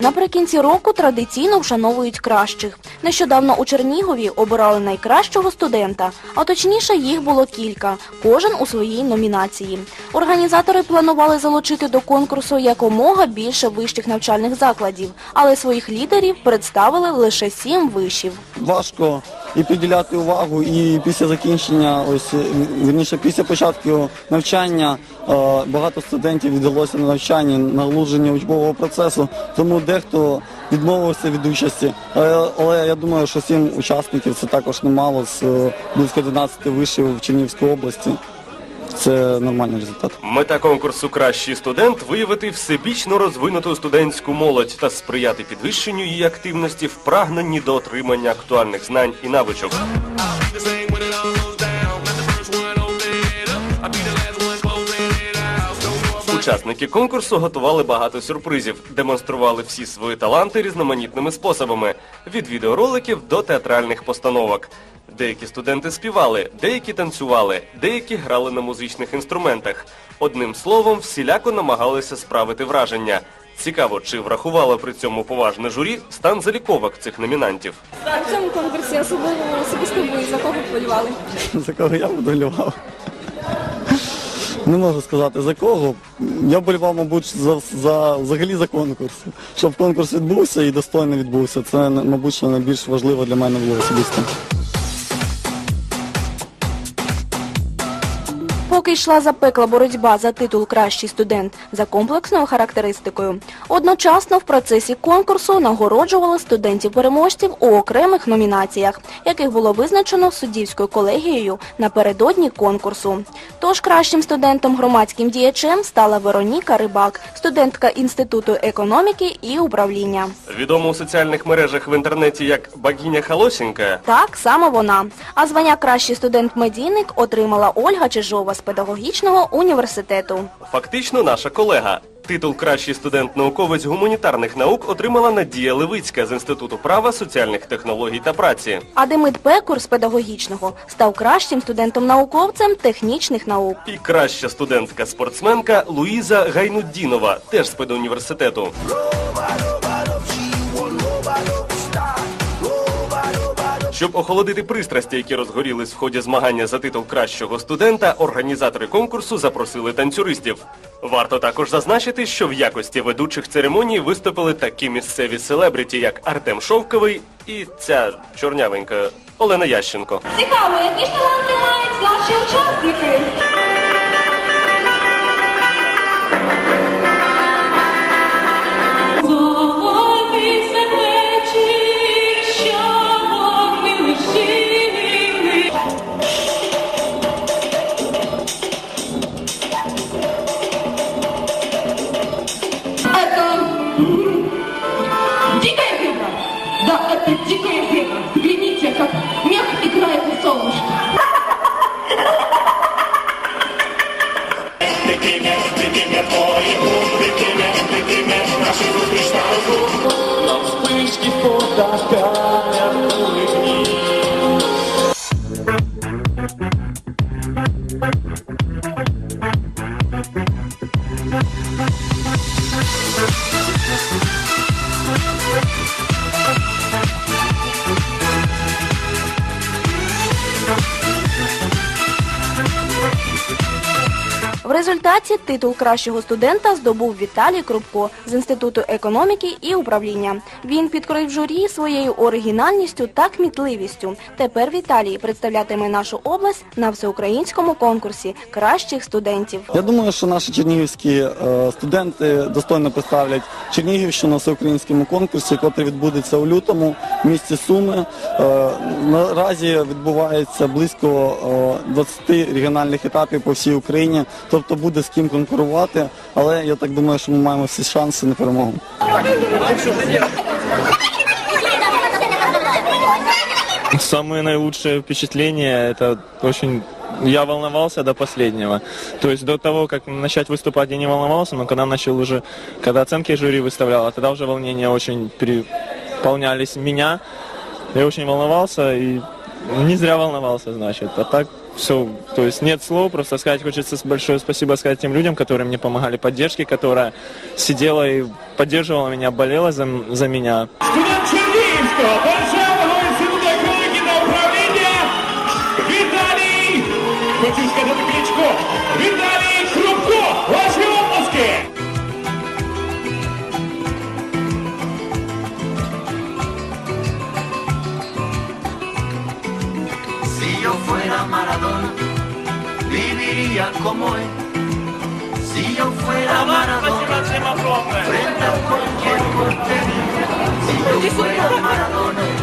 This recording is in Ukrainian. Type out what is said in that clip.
Наприкінці року традиційно вшановують кращих. Нещодавно у Чернігові обирали найкращого студента, а точніше їх було кілька, кожен у своїй номінації. Організатори планували залучити до конкурсу якомога більше вищих навчальних закладів, але своїх лідерів представили лише сім вишів. важко і приділяти увагу, і після закінчення, ось верніше, після початку навчання е, багато студентів віддалося на навчання, наглудження учбового процесу, тому дехто відмовився від участі. Але, але я думаю, що сім учасників це також немало з е, близько 11 вишів в Чернігівській області. Це нормальний результат. Мета конкурсу Кращий студент виявити всебічно розвинуту студентську молодь та сприяти підвищенню її активності в прагненні до отримання актуальних знань і навичок. Учасники конкурсу готували багато сюрпризів, демонстрували всі свої таланти різноманітними способами від відеороликів до театральних постановок. Деякі студенти співали, деякі танцювали, деякі грали на музичних інструментах. Одним словом, всіляко намагалися справити враження. Цікаво, чи врахувало при цьому поважне журі стан заліковок цих номінантів. В цьому конкурсі особливо особисто ви за кого вболівали? За кого я вболівав? Не можу сказати за кого. Я болівав, мабуть, за, за взагалі за конкурс. Щоб конкурс відбувся і достойно відбувся. Це, мабуть, найбільш важливо для мене було особисто. Поки йшла запекла боротьба за титул Кращий студент за комплексною характеристикою, одночасно в процесі конкурсу нагороджували студентів-переможців у окремих номінаціях, яких було визначено суддівською колегією напередодні конкурсу. Тож кращим студентом громадським діячем стала Вероніка Рибак, студентка Інституту економіки і управління. Відомо у соціальних мережах в інтернеті як Багіня Халосінька. Так, саме вона. А звання кращий студент-медійник отримала Ольга Чижова з педагогічного університету. Фактично наша колега. Титул Кращий студент-науковець гуманітарних наук отримала Надія Левицька з Інституту права, соціальних технологій та праці. А Демид Пекур з педагогічного став кращим студентом-науковцем технічних наук. І краща студентка-спортсменка Луїза Гайнуддінова, теж з педуніверситету. Щоб охолодити пристрасті, які розгорілись в ході змагання за титул кращого студента, організатори конкурсу запросили танцюристів. Варто також зазначити, що в якості ведучих церемоній виступили такі місцеві селебріті, як Артем Шовковий і ця чорнявенька Олена Ященко. Цікаво, які ж таланти мають наші учасники? это дикое дело. Взгляните, как мех играет на солнышке. Ты кимеш, ты кимеш, ой, ты кимеш, ты кимеш, наши результаті титул кращого студента здобув Віталій Крупко з Інституту економіки і управління. Він підкорив журі своєю оригінальністю та кмітливістю. Тепер Віталій представлятиме нашу область на всеукраїнському конкурсі кращих студентів. Я думаю, що наші чернігівські е, студенти достойно представлять Чернігівщину на всеукраїнському конкурсі, який відбудеться у лютому місті Суми. Е, наразі відбувається близько е, 20 регіональних етапів по всій Україні, тобто буде з ким конкурувати, але я так думаю, що ми маємо всі шанси на перемогу. Самые наилучшие впечатления, это очень... Я волновался до последнего. То есть до того, как начать выступать, я не волновался, но когда начал уже, когда оценки жюри выставляла, тогда уже волнения очень переполнялись меня. Я очень волновался и не зря волновался, значит. А так все, то есть нет слов, просто сказать хочется большое спасибо сказать тем людям, которые мне помогали, поддержке, которая сидела и поддерживала меня, болела за, за меня. Студент Чернігівського державного інституту екології та управління Віталій, хочу сказати día como hoy, si yo fuera Maradona, frente a cualquier portería, si yo fuera Maradona.